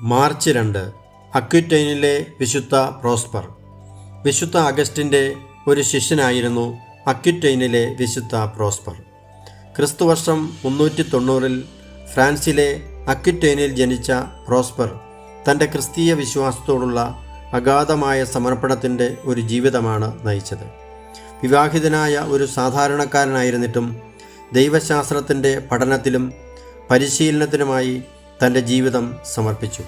March രണ്ട് അക്വിറ്റൈനിലെ വിശുദ്ധ prosper വിശുദ്ധ അഗസ്റ്റിന്റെ ഒരു ശിഷ്യനായിരുന്നു അക്വിറ്റൈനിലെ വിശുദ്ധ പ്രോസ്പർ ക്രിസ്തുവർഷം മുന്നൂറ്റി തൊണ്ണൂറിൽ ഫ്രാൻസിലെ അക്വിറ്റൈനിൽ ജനിച്ച പ്രോസ്പർ തന്റെ ക്രിസ്തീയ വിശ്വാസത്തോടുള്ള അഗാധമായ സമർപ്പണത്തിന്റെ ഒരു ജീവിതമാണ് നയിച്ചത്. വിവാഹിതനായ ഒരു സാധാരണക്കാരനായിരുന്നിട്ടും ദൈവശാസ്ത്രത്തിന്റെ പഠനത്തിലും പരിശീലനത്തിനുമായി തന്റെ ജീവിതം സമർപ്പിച്ചു.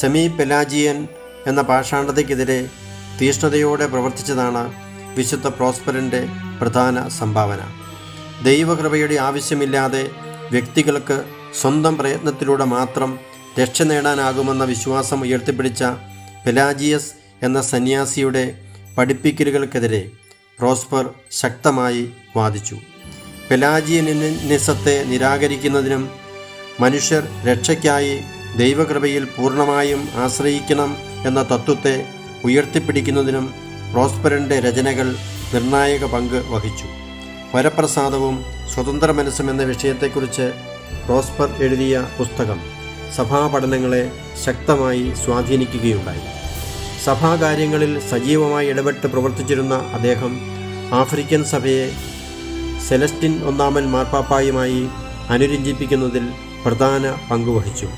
സെമി പെലാജിയൻ എന്ന പാഷാണ്ഡതയ്ക്കെതിരെ തീഷ്ണതയോടെ പ്രവർത്തിച്ചതാണ് വിശുദ്ധ പ്രോസ്പരന്റെ പ്രധാന സംഭാവന. ദൈവകൃപയുടെ ആവശ്യമില്ലാതെ വ്യക്തികൾക്ക് സ്വന്തം പ്രയത്നത്തിലൂടെ മാത്രം രക്ഷ നേടാനാകുമെന്ന വിശ്വാസം ഉയർത്തിപ്പിടിച്ച പെലാജിയസ് എന്ന സന്യാസിയുടെ പഠിപ്പിക്കലുകൾക്കെതിരെ പ്രോസ്പർ ശക്തമായി വാദിച്ചു. പെലാജിയനിസത്തെ നിരാകരിക്കുന്നതിനും മനുഷ്യർ രക്ഷയ്ക്കായി ദൈവകൃപയിൽ പൂർണമായും ആശ്രയിക്കണം എന്ന തത്വത്തെ ഉയർത്തിപ്പിടിക്കുന്നതിനും പ്രോസ്പെറിന്റെ രചനകൾ നിർണായക പങ്ക് വഹിച്ചു. വരപ്രസാദവും സ്വതന്ത്ര മനസ്സും എന്ന വിഷയത്തെക്കുറിച്ച് പ്രോസ്പർ എഴുതിയ പുസ്തകം സഭാപഠനങ്ങളെ ശക്തമായി സ്വാധീനിക്കുകയുണ്ടായി. സഭാകാര്യങ്ങളിൽ സജീവമായി ഇടപെട്ട് പ്രവർത്തിച്ചിരുന്ന അദ്ദേഹം ആഫ്രിക്കൻ സഭയെ സെലസ്റ്റിൻ ഒന്നാമൻ മാർപ്പാപ്പായുമായി അനുരഞ്ജിപ്പിക്കുന്നതിൽ പ്രധാന പങ്കുവഹിച്ചു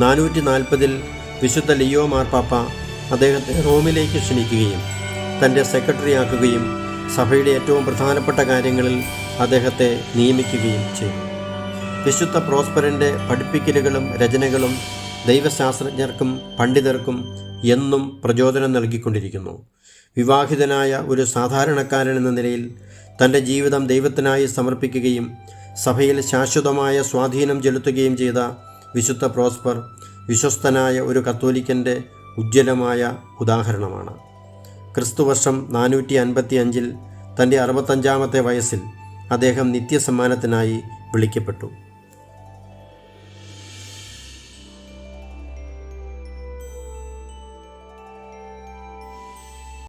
നാനൂറ്റി നാൽപ്പതിൽ വിശുദ്ധ ലിയോ മാർപ്പാപ്പ അദ്ദേഹത്തെ റോമിലേക്ക് ക്ഷണിക്കുകയും തന്റെ സെക്രട്ടറിയാക്കുകയും സഭയുടെ ഏറ്റവും പ്രധാനപ്പെട്ട കാര്യങ്ങളിൽ അദ്ദേഹത്തെ നിയമിക്കുകയും ചെയ്തു. വിശുദ്ധ പ്രോസ്പെറിന്റെ പഠിപ്പിക്കലുകളും രചനകളും ദൈവശാസ്ത്രജ്ഞർക്കും പണ്ഡിതർക്കും എന്നും പ്രചോദനം നൽകിക്കൊണ്ടിരിക്കുന്നു. വിവാഹിതനായ ഒരു സാധാരണക്കാരൻ എന്ന നിലയിൽ തന്റെ ജീവിതം ദൈവത്തിനായി സമർപ്പിക്കുകയും സഭയിൽ ശാശ്വതമായ സ്വാധീനം ചെലുത്തുകയും ചെയ്ത വിശുദ്ധ പ്രോസ്പർ വിശ്വസ്തനായ ഒരു കത്തോലിക്കന്റെ ഉജ്ജ്വലമായ ഉദാഹരണമാണ്. ക്രിസ്തുവർഷം നാനൂറ്റി അൻപത്തി അഞ്ചിൽ തന്റെ അറുപത്തഞ്ചാമത്തെ വയസ്സിൽ അദ്ദേഹം നിത്യസമ്മാനത്തിനായി വിളിക്കപ്പെട്ടു.